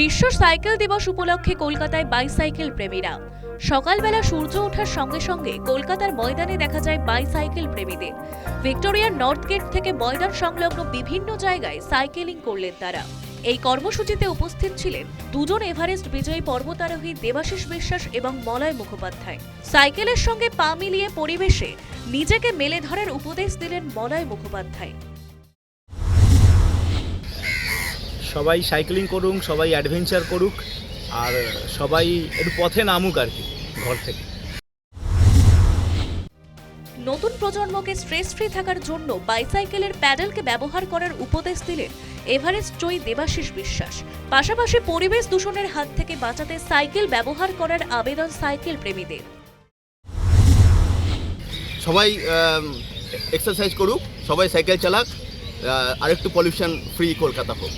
বিশ্ব সাইকেল দিবস উপলক্ষে কলকাতায় বাইসাইকেল প্রেমীরা। সকালবেলা সূর্য ওঠার সঙ্গে সঙ্গে কলকাতার ময়দানে দেখা যায় বাইসাইকেল প্রেমীদের। ভিক্টোরিয়ার নর্থ গেট থেকে ময়দান সংলগ্ন বিভিন্ন জায়গায় সাইকেলিং করলেন তারা। এই কর্মসূচিতে উপস্থিত ছিলেন দুজন এভারেস্ট বিজয়ী পর্বতারোহী দেবাশিস বিশ্বাস এবং মলয় মুখোপাধ্যায়। সাইকেলের সঙ্গে পা মিলিয়ে পরিবেশে নিজেকে মেলে ধরার উপদেশ দিলেন মলয় মুখোপাধ্যায়। সবাই সাইক্লিং করুক সবাই অ্যাডভেঞ্চার করুক আর সবাই একটু পথে নামুক আর কি ঘর থেকে। নতুন প্রজন্মকে স্ট্রেস ফ্রি থাকার জন্য বাইসাইকেলের প্যাডেলকে ব্যবহার করার উপদেশ দিলেন এভারেস্ট জয়ী দেবাশিস বিশ্বাস। পাশাপাশি পরিবেশ দূষণের হাত থেকে বাঁচাতে সাইকেল ব্যবহার করার আবেদন সাইকেল প্রেমীদের। সবাই এক্সারসাইজ করুক সবাই সাইকেল চালাক আরেকটু পলিউশন ফ্রি কলকাতা হোক।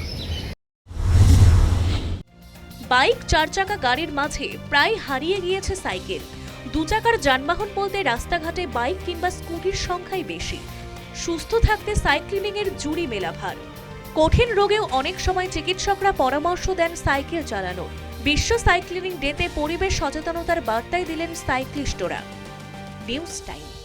বাইক চার চাকা গাড়ির মাঝে প্রায় হারিয়ে গিয়েছে সাইকেল। দু চাকার যানবাহন বলতে রাস্তাঘাটে বাইক কিংবা স্কুটির সংখ্যাই বেশি। সুস্থ থাকতে সাইক্লিং এর জুড়ি মেলা ভার কঠিন রোগেও অনেক সময় চিকিৎসকরা পরামর্শ দেন সাইকেল চালানোর বিশ্ব সাইক্লিং ডেতে পরিবেশ সচেতনতার বার্তায় দিলেন সাইক্লিস্টরা। News time.